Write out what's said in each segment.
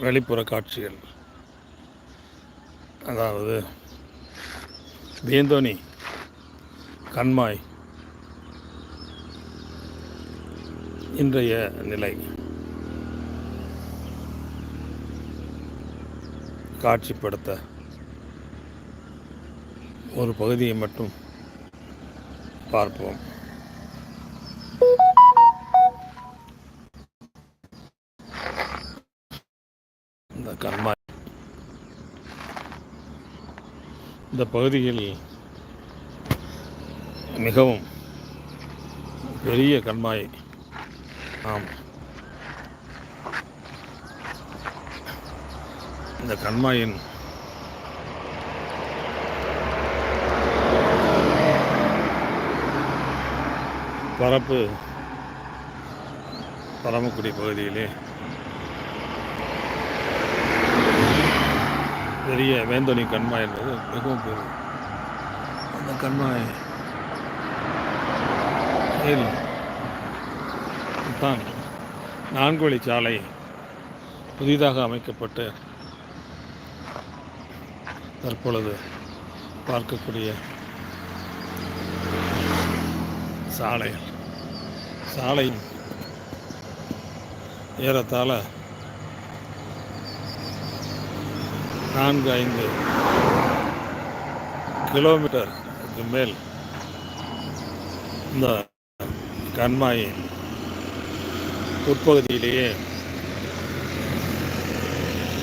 வெளிப்புற காட்சிகள். அதாவது வேந்தோனி கண்மாய் இன்றைய நிலை. காட்சிப்படுத்த ஒரு பகுதியை மட்டும் பார்ப்போம். இந்த கண்மாய் இந்த பகுதியில் மிகவும் பெரிய கண்மாய் ஆம் இந்த கண்மாயின் பரப்பு பரமக்குடி பகுதியிலே பெரிய வேந்தோனி கண்மாய் என்பது மிகவும் பெரும் அந்த கண்மாய் தான் நான்கு வழி சாலை புதிதாக அமைக்கப்பட்டு தற்பொழுது பார்க்கக்கூடிய சாலை. சாலை ஏறத்தாழ நான்கு ஐந்து கிலோமீட்டருக்கு மேல் இந்த கண்மாயின் உட்பகுதியிலேயே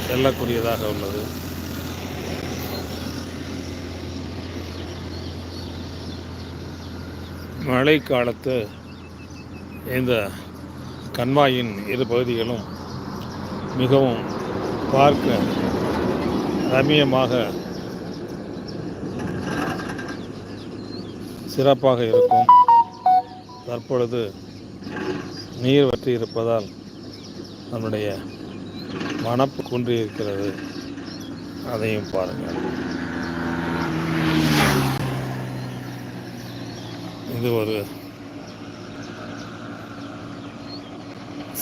செல்லக்கூடியதாக உள்ளது. மழை காலத்து இந்த கண்மாயின் இரு பகுதிகளும் மிகவும் பார்க்க ரம்மியமாக சிறப்பாக இருக்கும். தற்பொழுது நீர் வற்றி இருப்பதால் நம்முடைய மனப்பு குன்றி இருக்கிறது. அதையும் பாருங்கள். இது ஒரு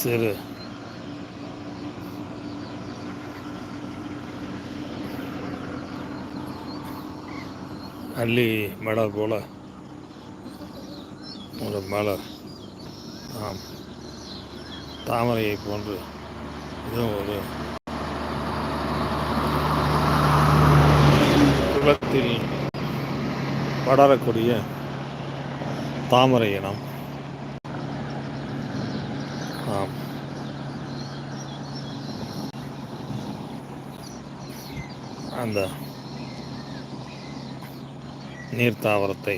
சிறு அள்ளி மலர் போல. ஒரு மலர் ஆம். தாமரையை போன்று. இதுவும் ஒரு குளத்தில் படரக்கூடிய தாமரை இனம். ஆம். அந்த நீர்த்தாவரத்தை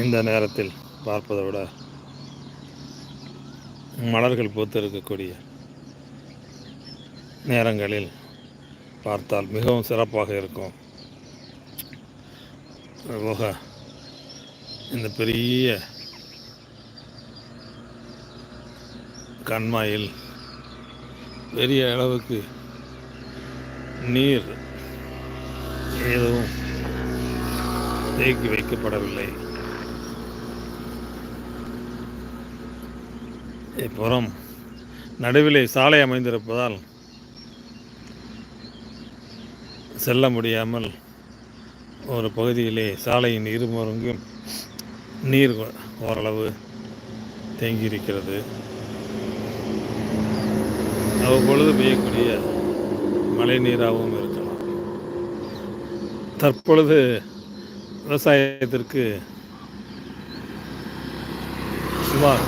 இந்த நேரத்தில் பார்ப்பதை விட மலர்கள் பூத்து இருக்கக்கூடிய நேரங்களில் பார்த்தால் மிகவும் சிறப்பாக இருக்கும். போக இந்த பெரிய கண்மாயில் பெரிய அளவுக்கு நீர் எதுவும் தேக்கி வைக்கப்படவில்லை. இப்புறம் நடுவிலே சாலை அமைந்திருப்பதால் செல்ல முடியாமல் ஒரு பகுதியிலே சாலையின் இருமருங்கும் நீர் ஓரளவு தேங்கியிருக்கிறது. அவ்வப்பொழுது பெய்யக்கூடிய மழை நீராகவும் இருக்கும் தற்பொழுது விவசாயத்திற்கு சுமார்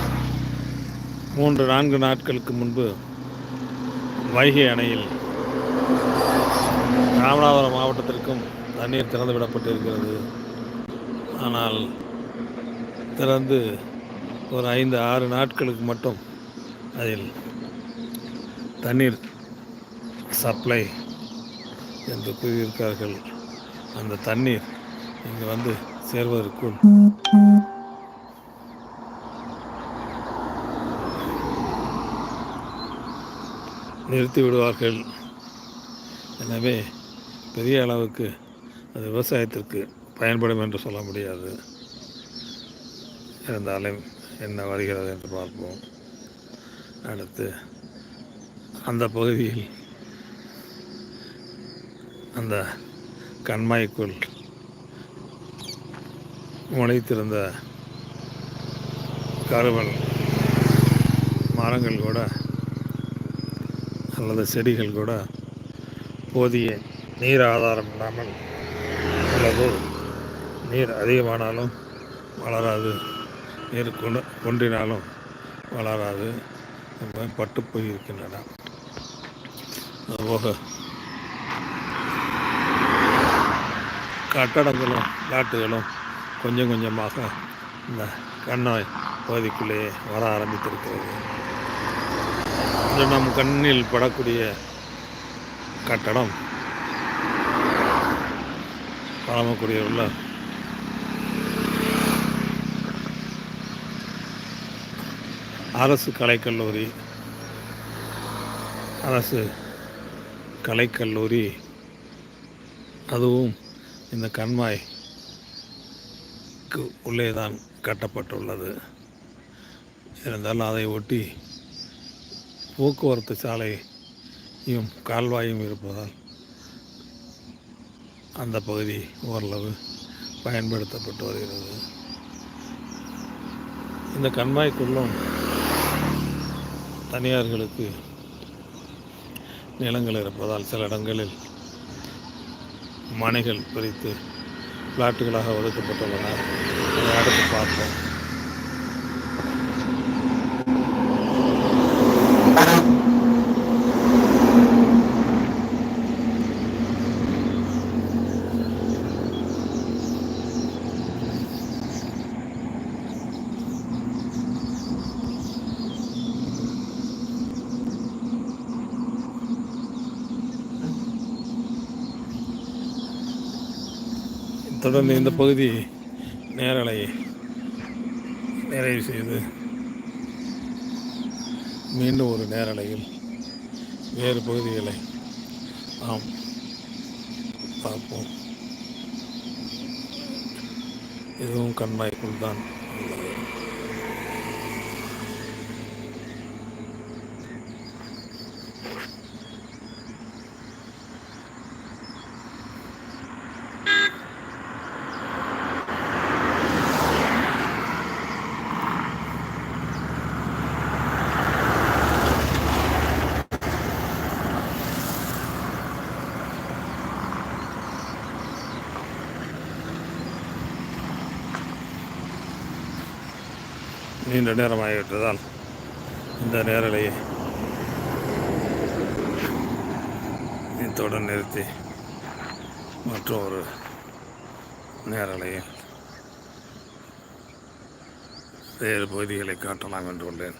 மூன்று நான்கு நாட்களுக்கு முன்பு வைகை அணையில் ராமநாதபுரம் மாவட்டத்திற்கும் தண்ணீர் திறந்து விடப்பட்டிருக்கிறது. ஆனால் திறந்து ஒரு ஐந்து ஆறு நாட்களுக்கு மட்டும் அதில் தண்ணீர் சப்ளை என்று கூறியிருக்கார்கள் அந்த தண்ணீர் இங்கே வந்து சேர்வதற்குள். நிறுத்தி விடுவார்கள். எனவே பெரிய அளவுக்கு அது விவசாயத்திற்கு பயன்படும் என்று சொல்ல முடியாது. இருந்தாலும் என்ன வருகிறது என்று பார்ப்போம். அடுத்து அந்த பகுதியில் அந்த கண்மாய்க்குள் முளைத்திருந்த கருவல் மரங்கள் கூட அல்லது செடிகள் கூட போதிய நீர் ஆதாரம் இல்லாமல் அல்லது நீர் அதிகமானாலும் வளராது. நீர் கொண்டு கொன்றினாலும் வளராது. பட்டு போயிருக்கின்றன. அதுபோக கட்டடங்களும் பிளாட்டுகளும் கொஞ்சம் கொஞ்சமாக இந்த கண்ணாய் பகுதிக்குள்ளேயே வர ஆரம்பித்திருக்கிறது. இது நம் கண்ணில் படக்கூடிய கட்டடம் பரமக்குடியில் அரசு கலைக்கல்லூரி அரசு கலைக்கல்லூரி அதுவும் இந்த கண்மாய்க்கு உள்ளே தான் கட்டப்பட்டுள்ளது. இருந்தாலும் அதை ஒட்டி போக்குவரத்து சாலையும் கால்வாயும் இருப்பதால் அந்த பகுதி ஓரளவு பயன்படுத்தப்பட்டு வருகிறது. இந்த கண்மாய்க்குள்ளும் தனியார்களுக்கு நிலங்கள் இருப்பதால் சில இடங்களில் மனைகள் பிரித்து பிளாட்டுகளாக ஒதுக்கப்பட்டுள்ளன அதை அடுத்து பார்ப்போம். தொடர்ந்து இந்த பகுதி நேரலை நிறைவு செய்து மீண்டும் ஒரு நேரலையில் வேறு பகுதிகளை நாம் பார்ப்போம். இதுவும் கண்மாய்க்குள் தான் உள்ளது. நீண்ட நேரமாகிவிட்டதால் இந்த நேரலையை இத்துடன் நிறுத்தி மற்றொரு நேரலையில் வேறு பகுதிகளை காட்டலாம் என்று கொண்டேன்